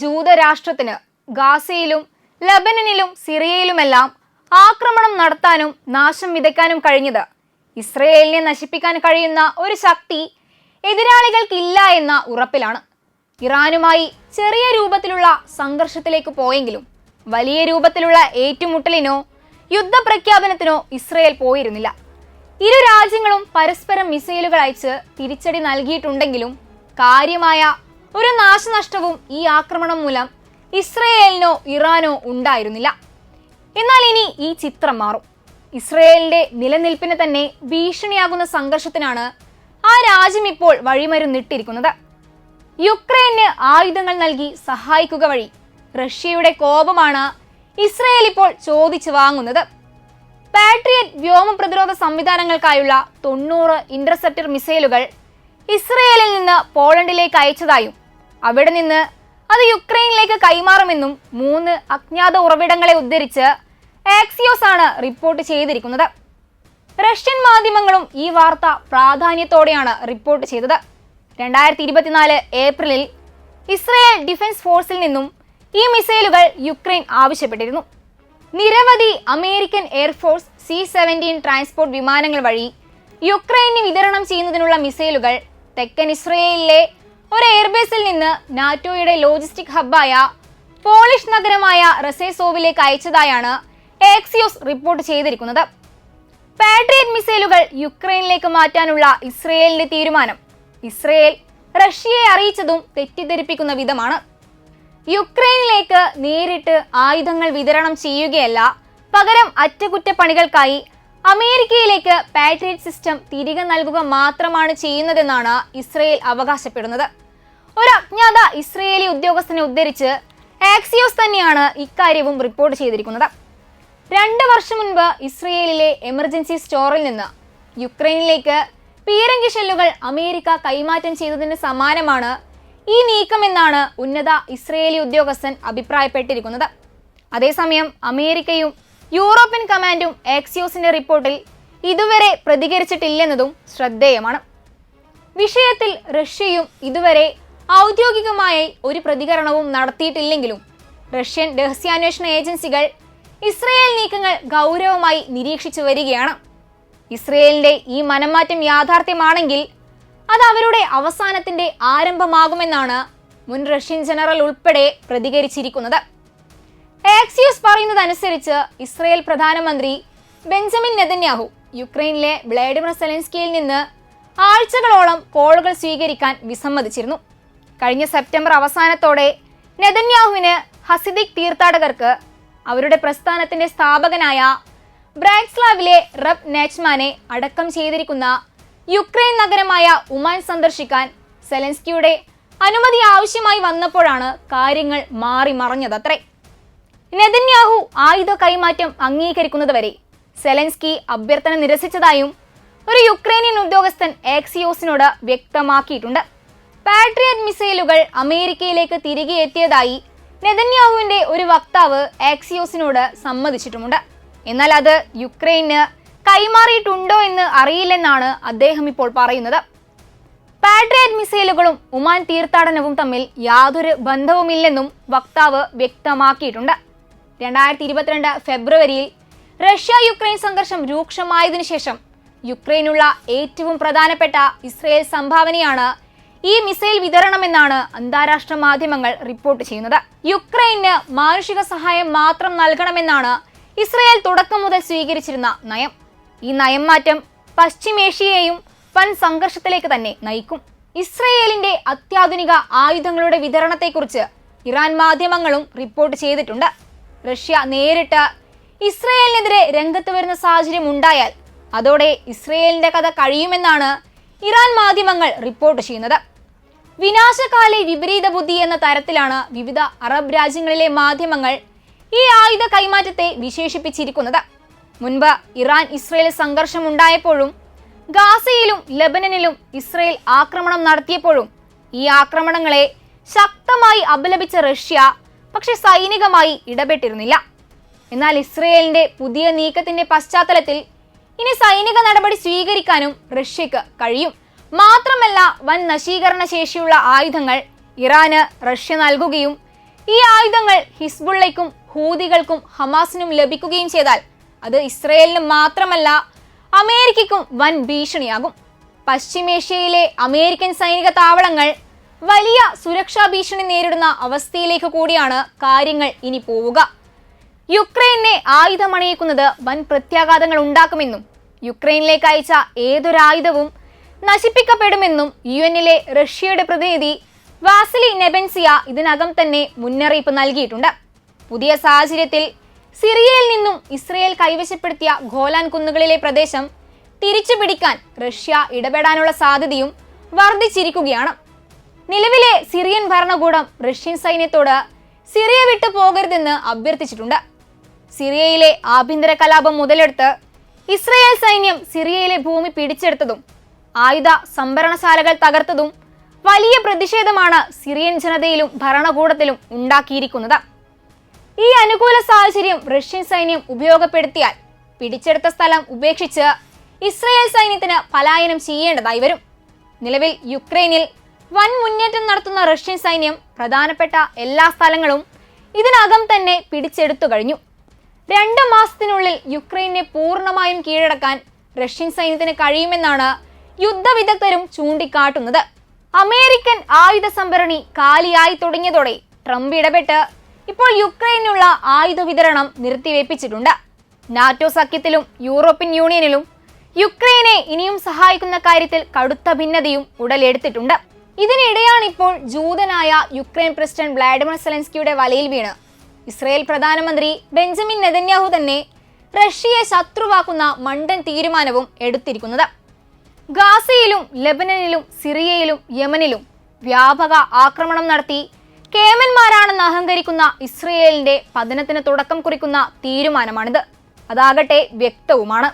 ജൂതരാഷ്ട്രത്തിന് ഗാസയിലും ലബനനിലും സിറിയയിലുമെല്ലാം ആക്രമണം നടത്താനും നാശം വിതയ്ക്കാനും കഴിഞ്ഞത്. ഇസ്രയേലിനെ നശിപ്പിക്കാൻ കഴിയുന്ന ഒരു ശക്തി എതിരാളികൾക്കില്ല എന്ന ഉറപ്പിലാണ്. ഇറാനുമായി ചെറിയ രൂപത്തിലുള്ള സംഘർഷത്തിലേക്ക് പോയെങ്കിലും വലിയ രൂപത്തിലുള്ള ഏറ്റുമുട്ടലിനോ യുദ്ധപ്രഖ്യാപനത്തിനോ ഇസ്രയേൽ പോയിരുന്നില്ല. ഇരു രാജ്യങ്ങളും പരസ്പരം മിസൈലുകൾ അയച്ച് തിരിച്ചടി നൽകിയിട്ടുണ്ടെങ്കിലും കാര്യമായ ഒരു നാശനഷ്ടവും ഈ ആക്രമണം മൂലം ഇസ്രയേലിനോ ഇറാനോ ഉണ്ടായിരുന്നില്ല. എന്നാൽ ഇനി ഈ ചിത്രം മാറും. ഇസ്രയേലിന്റെ നിലനിൽപ്പിന് തന്നെ ഭീഷണിയാകുന്ന സംഘർഷത്തിനാണ് ആ രാജ്യം ഇപ്പോൾ വഴിമരുന്നിട്ടിരിക്കുന്നത്. യുക്രൈന് ആയുധങ്ങൾ നൽകി സഹായിക്കുക വഴി റഷ്യയുടെ കോപമാണ് ഇസ്രയേൽ ഇപ്പോൾ ചോദിച്ചു വാങ്ങുന്നത്. പാട്രിയറ്റ് വ്യോമ പ്രതിരോധ സംവിധാനങ്ങൾക്കായുള്ള തൊണ്ണൂറ് ഇന്റർസെപ്റ്റർ മിസൈലുകൾ ഇസ്രയേലിൽ നിന്ന് പോളണ്ടിലേക്ക് അയച്ചതായും അവിടെ നിന്ന് അത് യുക്രൈനിലേക്ക് കൈമാറുമെന്നും മൂന്ന് അജ്ഞാത ഉറവിടങ്ങളെ ഉദ്ധരിച്ച് ആക്സിയോസ് ആണ് റിപ്പോർട്ട് ചെയ്തിരിക്കുന്നത്. റഷ്യൻ മാധ്യമങ്ങളും ഈ വാർത്ത പ്രാധാന്യത്തോടെയാണ് റിപ്പോർട്ട് ചെയ്തത്. രണ്ടായിരത്തി ഇരുപത്തിനാല് ഏപ്രിലിൽ ഇസ്രയേൽ ഡിഫൻസ് ഫോഴ്സിൽ നിന്നും ഈ മിസൈലുകൾ യുക്രൈൻ ആവശ്യപ്പെട്ടിരുന്നു. നിരവധി American air force C seventeen transport വിമാനങ്ങൾ വഴി യുക്രൈന് വിതരണം ചെയ്യുന്നതിനുള്ള മിസൈലുകൾ തെക്കൻ ഇസ്രയേലിലെ ഒരു എയർബേസിൽ നിന്ന് നാറ്റോയുടെ ലോജിസ്റ്റിക് ഹബ്ബായ പോളിഷ് നഗരമായ റസേസോവിലേക്ക് അയച്ചതായാണ് എക്സിയോസ് റിപ്പോർട്ട് ചെയ്തിരിക്കുന്നത്. പാട്രിയറ്റ് മിസൈലുകൾ യുക്രൈനിലേക്ക് മാറ്റാനുള്ള ഇസ്രയേലിന്റെ തീരുമാനം. ഇസ്രയേൽ റഷ്യയെ അറിയിച്ചതും തെറ്റിദ്ധരിപ്പിക്കുന്ന വിധമാണ്. യുക്രൈനിലേക്ക് നേരിട്ട് ആയുധങ്ങൾ വിതരണം ചെയ്യുകയല്ല പകരം അറ്റകുറ്റപ്പണികൾക്കായി അമേരിക്കയിലേക്ക് പാട്രിയറ്റ് സിസ്റ്റം തിരികെ നൽകുക മാത്രമാണ് ചെയ്യുന്നതെന്നാണ് ഇസ്രയേൽ അവകാശപ്പെടുന്നത്. ഒരു അജ്ഞാത ഇസ്രയേലി ഉദ്യോഗസ്ഥനെ ഉദ്ധരിച്ച് ആക്സിയോസ് തന്നെയാണ് ഇക്കാര്യവും റിപ്പോർട്ട് ചെയ്തിരിക്കുന്നത്. രണ്ട് വർഷം മുൻപ് ഇസ്രയേലിലെ എമർജൻസി സ്റ്റോറിൽ നിന്ന് യുക്രൈനിലേക്ക് പീരങ്കി ഷെല്ലുകൾ അമേരിക്ക കൈമാറ്റം ചെയ്തതിന് സമാനമാണ് ഈ നീക്കമെന്നാണ് ഉന്നത ഇസ്രയേലി ഉദ്യോഗസ്ഥൻ അഭിപ്രായപ്പെട്ടിരിക്കുന്നത്. അതേസമയം അമേരിക്കയും യൂറോപ്യൻ കമാൻഡും എക്സ്യൂസിന്റെ റിപ്പോർട്ടിൽ ഇതുവരെ പ്രതികരിച്ചിട്ടില്ലെന്നതും ശ്രദ്ധേയമാണ്. വിഷയത്തിൽ റഷ്യയും ഇതുവരെ ഔദ്യോഗികമായി ഒരു പ്രതികരണവും നടത്തിയിട്ടില്ലെങ്കിലും റഷ്യൻ രഹസ്യാന്വേഷണ ഏജൻസികൾ ഇസ്രയേൽ നീക്കങ്ങൾ ഗൗരവമായി നിരീക്ഷിച്ചു വരികയാണ്. ഇസ്രയേലിന്റെ ഈ മനംമാറ്റം യാഥാർത്ഥ്യമാണെങ്കിൽ അത് അവരുടെ അവസാനത്തിന്റെ ആരംഭമാകുമെന്നാണ് മുൻ റഷ്യൻ ജനറൽ ഉൾപ്പെടെ പ്രതികരിച്ചിരിക്കുന്നത്. ആക്സിയോസ് പറയുന്നതനുസരിച്ച് ഇസ്രയേൽ പ്രധാനമന്ത്രി ബെഞ്ചമിൻ നെതന്യാഹു യുക്രൈനിലെ വ്ളാഡിമിർ സെലൻസ്കിയിൽ നിന്ന് ആഴ്ചകളോളം കോളുകൾ സ്വീകരിക്കാൻ വിസമ്മതിച്ചിരുന്നു. കഴിഞ്ഞ സെപ്റ്റംബർ അവസാനത്തോടെ നെതന്യാഹുവിന് ഹസിദിക് തീർത്ഥാടകർക്ക് അവരുടെ പ്രസ്ഥാനത്തിന്റെ സ്ഥാപകനായ ബ്രാക്സ്ലാവിലെ റബ് നാച്ച്മാനെ അടക്കം ചെയ്തിരിക്കുന്ന യുക്രൈൻ നഗരമായ ഉമാൻ സന്ദർശിക്കാൻ സെലൻസ്കിയുടെ അനുമതി ആവശ്യമായി വന്നപ്പോഴാണ് കാര്യങ്ങൾ മാറി മറഞ്ഞതത്രേ. നെതന്യാഹു ആയുധ കൈമാറ്റം അംഗീകരിക്കുന്നതുവരെ സെലൻസ്കി അഭ്യർത്ഥന നിരസിച്ചതായും ഒരു യുക്രൈനിയൻ ഉദ്യോഗസ്ഥൻ എക്സിയോസിനോട് വ്യക്തമാക്കിയിട്ടുണ്ട്. പാട്രിയറ്റ് മിസൈലുകൾ അമേരിക്കയിലേക്ക് തിരികെ എത്തിയതായി നെതന്യാഹുവിന്റെ ഒരു വക്താവ് ആക്സിയോസിനോട് സമ്മതിച്ചിട്ടുമുണ്ട്. എന്നാൽ അത് യുക്രൈന് കൈമാറിയിട്ടുണ്ടോ എന്ന് അറിയില്ലെന്നാണ് അദ്ദേഹം ഇപ്പോൾ പറയുന്നത്. പാട്രിയറ്റ് മിസൈലുകളും ഉമാൻ തീർത്ഥാടനവും തമ്മിൽ യാതൊരു ബന്ധവുമില്ലെന്നും വക്താവ് വ്യക്തമാക്കിയിട്ടുണ്ട്. രണ്ടായിരത്തി ഇരുപത്തിരണ്ട് ഫെബ്രുവരിയിൽ റഷ്യ യുക്രൈൻ സംഘർഷം രൂക്ഷമായതിനു ശേഷം യുക്രൈനുള്ള ഏറ്റവും പ്രധാനപ്പെട്ട ഇസ്രയേൽ സംഭാവനയാണ് ഈ മിസൈൽ വിതരണമെന്നാണ് അന്താരാഷ്ട്ര മാധ്യമങ്ങൾ റിപ്പോർട്ട് ചെയ്യുന്നത്. യുക്രൈന് മാനുഷിക സഹായം മാത്രം നൽകണമെന്നാണ് ഇസ്രയേൽ തുടക്കം മുതൽ സ്വീകരിച്ചിരുന്ന നയം. ഈ നയം മാറ്റം പശ്ചിമേഷ്യയെയും വൻ സംഘർഷത്തിലേക്ക് തന്നെ നയിക്കും. ഇസ്രയേലിന്റെ അത്യാധുനിക ആയുധങ്ങളുടെ വിതരണത്തെക്കുറിച്ച് ഇറാൻ മാധ്യമങ്ങളും റിപ്പോർട്ട് ചെയ്തിട്ടുണ്ട്. റഷ്യ നേരിട്ട് ഇസ്രയേലിനെതിരെ രംഗത്ത് വരുന്ന സാഹചര്യം ഉണ്ടായാൽ അതോടെ ഇസ്രയേലിന്റെ കഥ കഴിയുമെന്നാണ് ഇറാൻ മാധ്യമങ്ങൾ റിപ്പോർട്ട് ചെയ്യുന്നത്. വിനാശകാലി വിപരീത ബുദ്ധി എന്ന തരത്തിലാണ് വിവിധ അറബ് രാജ്യങ്ങളിലെ മാധ്യമങ്ങൾ ഈ ആയുധ കൈമാറ്റത്തെ വിശേഷിപ്പിച്ചിരിക്കുന്നത്. മുൻപ് ഇറാൻ ഇസ്രയേൽ സംഘർഷം ഉണ്ടായപ്പോഴും ഗാസയിലും ലബനനിലും ഇസ്രയേൽ ആക്രമണം നടത്തിയപ്പോഴും ഈ ആക്രമണങ്ങളെ ശക്തമായി അപലപിച്ച റഷ്യ പക്ഷെ സൈനികമായി ഇടപെട്ടിരുന്നില്ല. എന്നാൽ ഇസ്രയേലിന്റെ പുതിയ നീക്കത്തിന്റെ പശ്ചാത്തലത്തിൽ ഇനി സൈനിക നടപടി സ്വീകരിക്കാനും റഷ്യക്ക് കഴിയും. മാത്രമല്ല വൻ നശീകരണ ശേഷിയുള്ള ആയുധങ്ങൾ ഇറാന് റഷ്യ നൽകുകയും ഈ ആയുധങ്ങൾ ഹിസ്ബുള്ളയ്ക്കും ഹൂതികൾക്കും ഹമാസിനും ലഭിക്കുകയും ചെയ്താൽ അത് ഇസ്രയേലിന് മാത്രമല്ല അമേരിക്കയ്ക്കും വൻ ഭീഷണിയാകും. പശ്ചിമേഷ്യയിലെ അമേരിക്കൻ സൈനിക താവളങ്ങൾ വലിയ സുരക്ഷാ ഭീഷണി നേരിടുന്ന അവസ്ഥയിലേക്ക് കൂടിയാണ് കാര്യങ്ങൾ ഇനി പോവുക. യുക്രൈനെ ആയുധമണിയിക്കുന്നത് വൻ പ്രത്യാഘാതങ്ങൾ ഉണ്ടാക്കുമെന്നും യുക്രൈനിലേക്ക് അയച്ച ഏതൊരായുധവും നശിപ്പിക്കപ്പെടുമെന്നും യു എന്നിലെ റഷ്യയുടെ പ്രതിനിധി വാസിലി നെബൻസിയ ഇതിനകം തന്നെ മുന്നറിയിപ്പ് നൽകിയിട്ടുണ്ട്. പുതിയ സാഹചര്യത്തിൽ സിറിയയിൽ നിന്നും ഇസ്രയേൽ കൈവശപ്പെടുത്തിയ ഗോലാൻ കുന്നുകളിലെ പ്രദേശം തിരിച്ചുപിടിക്കാൻ റഷ്യ ഇടപെടാനുള്ള സാധ്യതയും വർദ്ധിച്ചിരിക്കുകയാണ്. നിലവിലെ സിറിയൻ ഭരണകൂടം റഷ്യൻ സൈന്യത്തോട് സിറിയ വിട്ടു പോകരുതെന്ന് അഭ്യർത്ഥിച്ചിട്ടുണ്ട്. സിറിയയിലെ ആഭ്യന്തര കലാപം മുതലെടുത്ത് ഇസ്രയേൽ സൈന്യം സിറിയയിലെ ഭൂമി പിടിച്ചെടുത്തതും ആയുധ സംഭരണശാലകൾ തകർത്തതും വലിയ പ്രതിഷേധമാണ് സിറിയൻ ജനതയിലും ഭരണകൂടത്തിലും ഉണ്ടാക്കിയിരിക്കുന്നത്. ഈ അനുകൂല സാഹചര്യം റഷ്യൻ സൈന്യം ഉപയോഗപ്പെടുത്തിയാൽ പിടിച്ചെടുത്ത സ്ഥലം ഉപേക്ഷിച്ച് ഇസ്രയേൽ സൈന്യത്തിന് പലായനം ചെയ്യേണ്ടതായി വരും. നിലവിൽ യുക്രൈനിൽ വൻ മുന്നേറ്റം നടത്തുന്ന റഷ്യൻ സൈന്യം പ്രധാനപ്പെട്ട എല്ലാ സ്ഥലങ്ങളും ഇതിനകം തന്നെ പിടിച്ചെടുത്തു കഴിഞ്ഞു. രണ്ട് മാസത്തിനുള്ളിൽ യുക്രൈനെ പൂർണമായും കീഴടക്കാൻ റഷ്യൻ സൈന്യത്തിന് കഴിയുമെന്നാണ് യുദ്ധവിദഗ്ധരും ചൂണ്ടിക്കാട്ടുന്നത്. അമേരിക്കൻ ആയുധ സംഭരണി കാലിയായി തുടങ്ങിയതോടെ ട്രംപ് ഇടപെട്ട് ഇപ്പോൾ യുക്രൈനുള്ള ആയുധ വിതരണം നിർത്തിവെപ്പിച്ചിട്ടുണ്ട്. നാറ്റോ സഖ്യത്തിലും യൂറോപ്യൻ യൂണിയനിലും യുക്രൈനെ ഇനിയും സഹായിക്കുന്ന കാര്യത്തിൽ കടുത്ത ഭിന്നതയും ഉടലെടുത്തിട്ടുണ്ട്. ഇതിനിടെയാണ് ഇപ്പോൾ ജൂതനായ യുക്രൈൻ പ്രസിഡന്റ് വ്ളാഡിമിർ സെലൻസ്കിയുടെ വലയിൽ വീണ്. ഇസ്രയേൽ പ്രധാനമന്ത്രി ബെഞ്ചമിൻ നെതന്യാഹു തന്നെ റഷ്യയെ ശത്രുവാക്കുന്ന മണ്ടൻ തീരുമാനവും എടുത്തിരിക്കുന്നത്. ഗാസയിലും ലെബനനിലും സിറിയയിലും യമനിലും വ്യാപക ആക്രമണം നടത്തി കേമന്മാരാണെന്ന് അഹങ്കരിക്കുന്ന ഇസ്രയേലിന്റെ പതനത്തിന് തുടക്കം കുറിക്കുന്ന തീരുമാനമാണിത്. അതാകട്ടെ വ്യക്തവുമാണ്.